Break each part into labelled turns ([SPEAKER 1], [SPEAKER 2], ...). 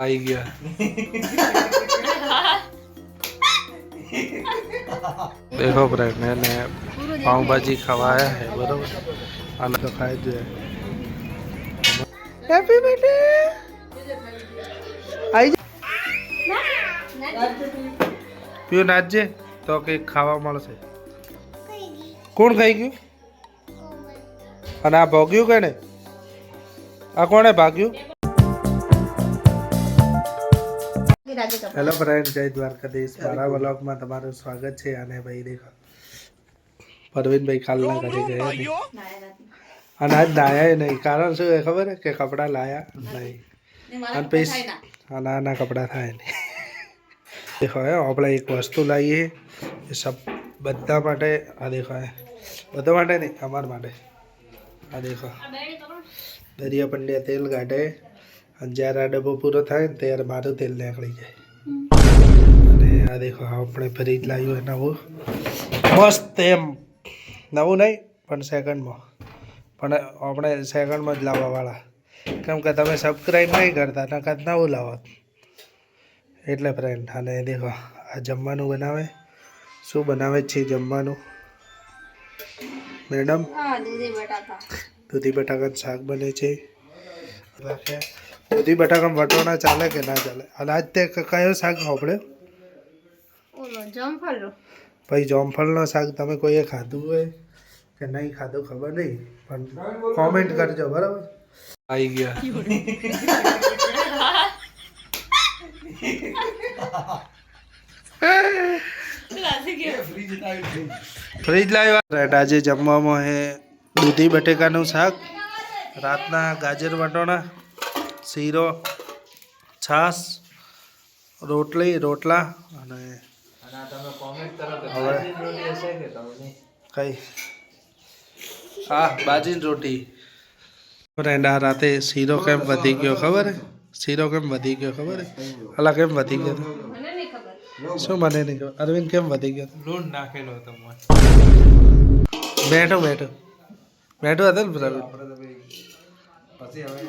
[SPEAKER 1] આવી ગયા. દેખો ફ્રેન્ડ એને પાઉંભાજી ખવાયા હે, બરોબર? આને તો ખાઈ દે હેપી બેટે આવી પીયું નાચજે તો કંઈક ખાવા મળશે. કોણ ખાઈ ગયું? અને આ ભોગ્યું કે ને આ કોણે ભાગ્યું? હેલો ફ્રેન્ડ જય દ્વારકાધીશ. મારા વ્લોગમાં તમારું સ્વાગત છે અને ભાઈ દેખો પરવીનભાઈ કાલના ઘરે ગયા નહીં. અને આજ નાયા નહીં. કારણ શું એ ખબર કે કપડાં લાયા નહીં. અને પછી આ ના. કપડાં થાય નહીં. દેખો હે આપણે એક વસ્તુ લાવીએ. એ સબ બધા માટે આ દેખો હે. બધા માટે નહીં અમારા માટે. આ દેખો. દરિયા પંડ્યા તેલ કાઢે. અને જ્યારે આ ડબ્બો પૂરો થાય ને ત્યારે મારું તેલ નીકળી જાય. અને આ દેખો આપણે ફ્રીજ લાવ્યું નવું. મસ્ત એમ. નવું નહીં પણ સેકન્ડમાં પણ આપણે સેકન્ડમાં જ લાવવાવાળા. કેમ કે તમે સબસ્ક્રાઈબ નહીં કરતા નકર નવું લાવો. એટલે ફ્રેન્ડ અને દેખો આ જમવાનું બનાવે. શું બનાવે છે જમવાનું? મેડમ? દૂધી બટાકા. શાક બને છે. રાખે દૂધી બટાકામાં વટોણા ચાલે કે ના ચાલે? અને આજ તે કયો શાક સાંભળ્યો પછી જોમફળનો. શાક તમે કોઈએ ખાધું હોય કે નહીં ખાધું ખબર નહીં પણ કોમેન્ટ કરજો બરાબર? આવી ગયા. ફ્રીજ લાવ્યા આજે જમવામાં હે દૂધી બટેકાનું શાક રાતના ગાજર વટોણા શીરો છાશ રોટલી રોટલા અને હવે કઈ? હા બાજીની રોટી. ફ્રેન્ડ આ રાતે શીરો કેમ વધી ગયો ખબર શીરો કેમ વધી ગયો ખબર અલા કેમ વધી ગયો? શું મને નહીં ખબર? અરવિંદ કેમ વધી ગયો?
[SPEAKER 2] લોન નાખેલો હતો
[SPEAKER 1] બેઠો બેઠો. બેઠો હતો ને પ્રવીણ?
[SPEAKER 2] પછી હવે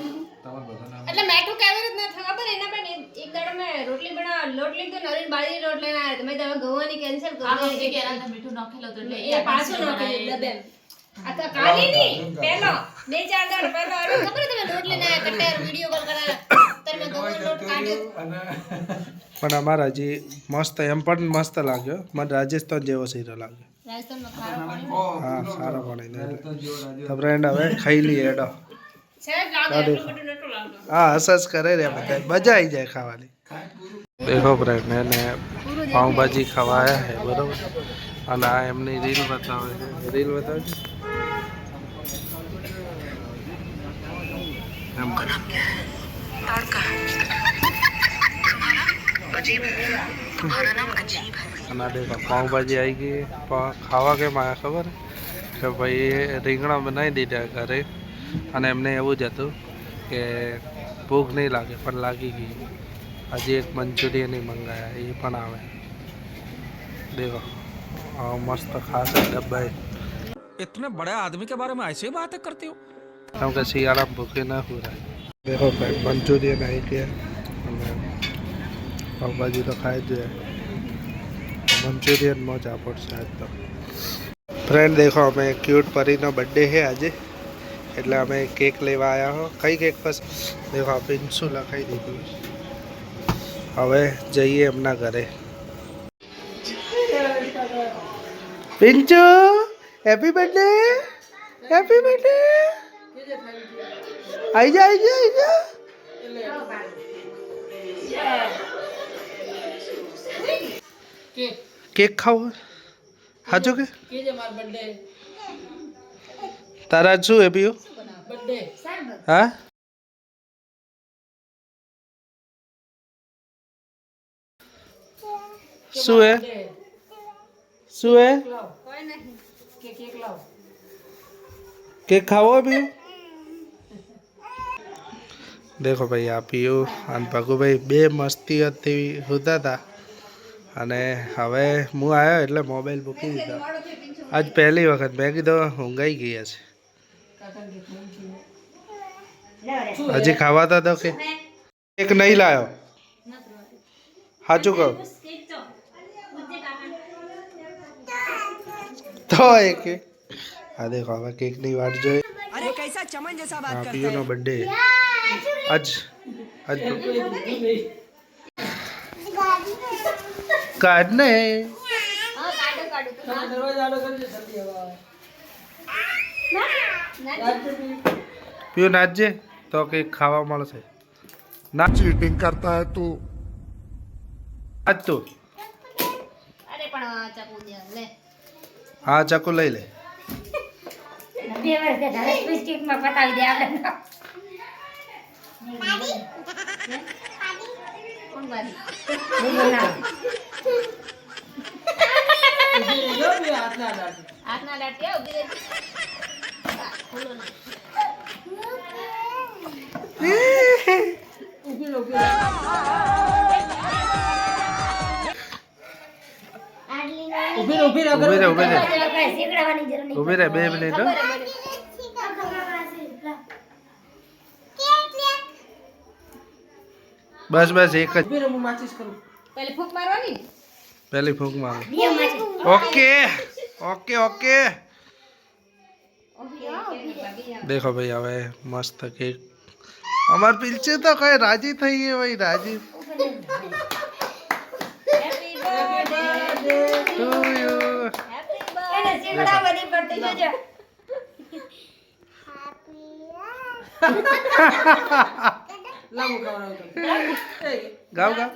[SPEAKER 2] તમારે બધાના
[SPEAKER 3] એટલે મેઠું કેવી રીતના થવા પર એના પણ એક દાડો મેં રોટલી બના લોટ લીધો ને અરીન બાજરી રોટ લઈને આવ્યા તમે તમે ગવાની કેન્સલ કરી એ પાછો નાખી ડબ્બે આ તો કાલી ની પેલો બે ચાર દાડો પેલો અરે ખબર તમે લોટ લઈને આવ્યા કટ્યાર વિડિયો કોલ કરા તમે ગવાનો લોટ કાઢ્યો.
[SPEAKER 1] પણ અમારા હજી મસ્ત એમ પણ મસ્ત લાગ્યો. મને રાજસ્થાન જેવો શીરો લાગ્યો.
[SPEAKER 3] રાજસ્થાનમાં ખારો પાણી
[SPEAKER 1] હા સારો પણ તો ફ્રેન્ડ હવે ખાઈ લઈએ એડો હા હસ હસ કરે રે બધા. મજા આવી જાય ખાવાની. દેખો ફ્રેન્ડ એને પાઉંભાજી ખવાયા હે બરોબર? અને આ એમની રીલ બતાવે છે. રીલ બતાવે છે. અને દેખો પાઉંભાજી આવી ગઈ. ખાવા કેમ આવ્યા ખબર? કે ભાઈ રીંગણા બનાવી દીધા ઘરે. અને એમને એવું જ હતું કે ભૂખ નહીં લાગે પણ લાગી ગઈ હજી એક મંચુરિયન મંગાયા એ પણ આવે દેખો આ મસ્ત ખાસ ડબ્બા है।
[SPEAKER 4] इतने बड़े आदमी के बारे में ऐसे ही बातें करते हो
[SPEAKER 1] કેમ કે શિયાળા ભૂખે ના પૂરાય દેખો ભાઈ મંચુરિયન આવી ગયા અને પાવભાજી તો ખાઈ જ જાય મંચુરિયનમાં જ પડશે આજ તો ફ્રેન્ડ દેખો અમે ક્યુટ પરીનો બર્થડે છે આજે એટલે અમે કેક લેવા આવ્યા હો. કઈ કેક બસ? દેખો આ પિન્સુ લખાઈ દીધું હવે જઈએ એમના ઘરે. Pinchu happy birthday happy birthday આઈ જા આઈ જા આઈ જા. કેક ખાવો? હાચું કે? તારા આજ શું હેપી હા? શું હે શું હે કેક ખાવો પીયું દેખો ભાઈ, આ પીયું અને ભાઈ બે મસ્તી હતી હોતા હતા અને હવે હું આવ્યો એટલે મોબાઈલ મૂકી દીધો. આજ પહેલી વખત મેં કીધો ઊંઘાઈ ગયા છે. હજી ખાવાતા તો કે એક નહીં લાયો સાચું કહું તો એક આ દેખો હવે કેક ની વાટ જોઈએ
[SPEAKER 5] અરે કૈસા ચમન જૈસા બાત
[SPEAKER 1] કરતે
[SPEAKER 5] હૈ
[SPEAKER 1] નો બર્થડે આજ આજ કાઢ ને
[SPEAKER 3] કાઢો કાઢો દરવાજા આલો
[SPEAKER 1] કરી જલ્દી હવે પીઓ નાચજે તો કંઈક ખાવા મળશે. ના.
[SPEAKER 6] ચીટિંગ કરતા
[SPEAKER 1] હે તું.
[SPEAKER 3] આજ તું.
[SPEAKER 1] હા ચકુ લઈ લે.
[SPEAKER 3] હાથના દાટી
[SPEAKER 1] ઊભી રે ઊભી રે
[SPEAKER 7] કઈ શીખડાવવાની જરૂર નહીં
[SPEAKER 1] ઊભી રે બે મિનિટ. બસ બસ એક જ
[SPEAKER 3] પહેલે ફૂંક મારવાની?
[SPEAKER 1] પહેલી ફૂંક મારો ઓકે ઓકે ઓકે. દેખો ભાઈ હવે મસ્ત કેક અમાર પીલચે તો કઈ રાજી થઈ ગઈ ભાઈ રાજી
[SPEAKER 3] Happy birthday
[SPEAKER 1] to you.
[SPEAKER 3] Happy
[SPEAKER 7] એને શીખડાવવાની પડતી જોજો
[SPEAKER 1] ગાવ ગાવ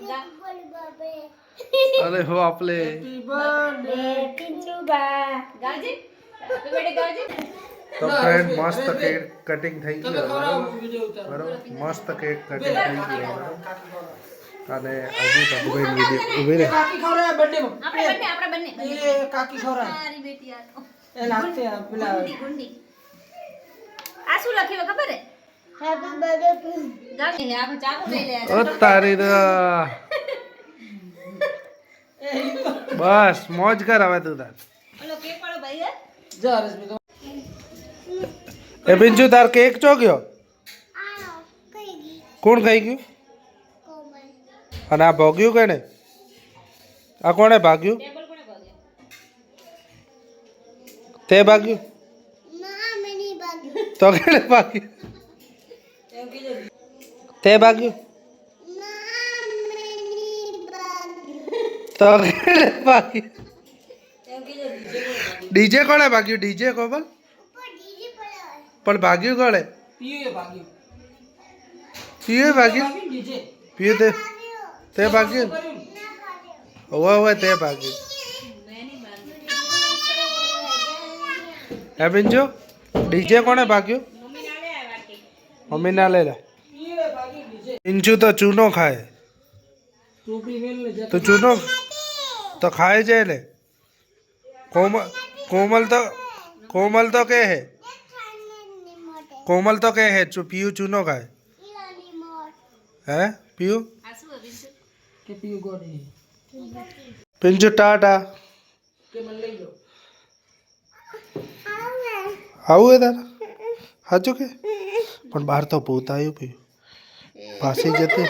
[SPEAKER 1] અરે હો આપલે
[SPEAKER 7] એ પિંચુબા
[SPEAKER 3] ગાજી Happy birthday ગાજી
[SPEAKER 1] તો ફ્રેન્ડ મસ્ત કેક કટિંગ થઈ ગયું બરાબર? મસ્ત કેક કટિંગ થઈ ગયું અને હજી તો ભાઈ વીડિયો ઊભી રહે.
[SPEAKER 3] આપણે બંને આપણે બંને. મારી બેટી આ તો. પેલા ગુંડી આ શું લખ્યું ખબર હે લઈ લે
[SPEAKER 1] ઓ તારી બસ મોજ કર હવે તું તાર.
[SPEAKER 3] ઓલો કેક વાળો ભાઈ હે
[SPEAKER 1] એ બિંજુ, તાર કેક ચો ગયો? કોણ ખાઈ ગયું? અને આ ભોગ્યું કેને આ કોણે ભાગ્યું? તે ભાગ્યું? તો કેને ભાગ્યું? તે ભાગ્યું? તો કેને ભાગ્યું? ડીજે કોણે ભાગ્યું? ડીજે કોબલ? પણ ભાગ્યું કોણે? પીએ ભાગ્યું. પીએ તે તે ભાગ્યું? હોવા હોય તે ભાગ્યું. હે બિંજુ ડીજે કોણે ભાગ્યું? મમ્મી ના લે લે તો ચૂનો ખાય. તો ચૂનો તો ખાય છે ને? કોમલ કોમલ તો કોમલ તો કે હે? કોમલ તો કે હે ચુ પીયુ નો ખાય. હે? પીયુ?
[SPEAKER 3] હે
[SPEAKER 1] પિંજુ ટાટા. આવું હે તારા? સાચું કે? પણ બહાર તો આવ્યું પીયું. પાસે જતી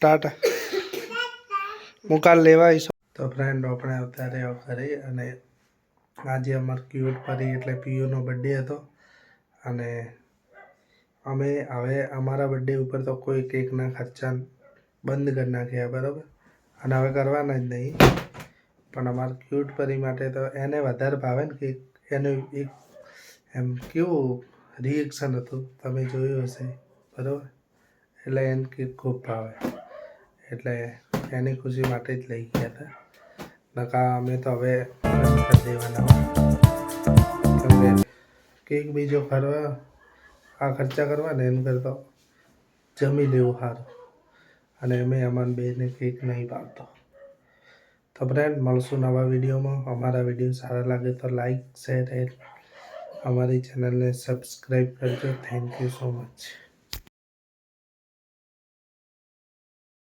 [SPEAKER 1] ટાટા હું કાલ લેવા આવીશ. તો ફ્રેન્ડ આપણે અત્યારે ઘરે અને આજે અમારે ક્યુટ પરી એટલે પીયુનો બર્થડે હતો. અને અમે હવે અમારા બર્થડે ઉપર તો કોઈ કેકના ખર્ચા બંધ કરી નાખ્યા, બરાબર? અને હવે કરવાના જ નહીં. પણ અમારા ક્યુટ પરી માટે તો એને વધારે ભાવે ને કેક એનું એક એમ કેવું રિએક્શન હતું, તમે જોયું હશે, બરાબર? એટલે એને કેક ખૂબ ભાવે. એટલે એની ખુશી માટે જ લઈ ગયા હતા. નકા, અમે તો હવે કરી દેવાના હોય. કેક બીજો ખરવા આ ખર્ચા કરવા ને એમ કરતો જમી લેવું સારું અને અમે અમાન બેને કેક નહીં પાડતો. તો ફ્રેન્ડ મળશું નવા વિડીયોમાં. અમારા વીડિયો સારા લાગે તો લાઈક શેર એન્ડ અમારી ચેનલને સબસ્ક્રાઈબ કરજો. Thank you so much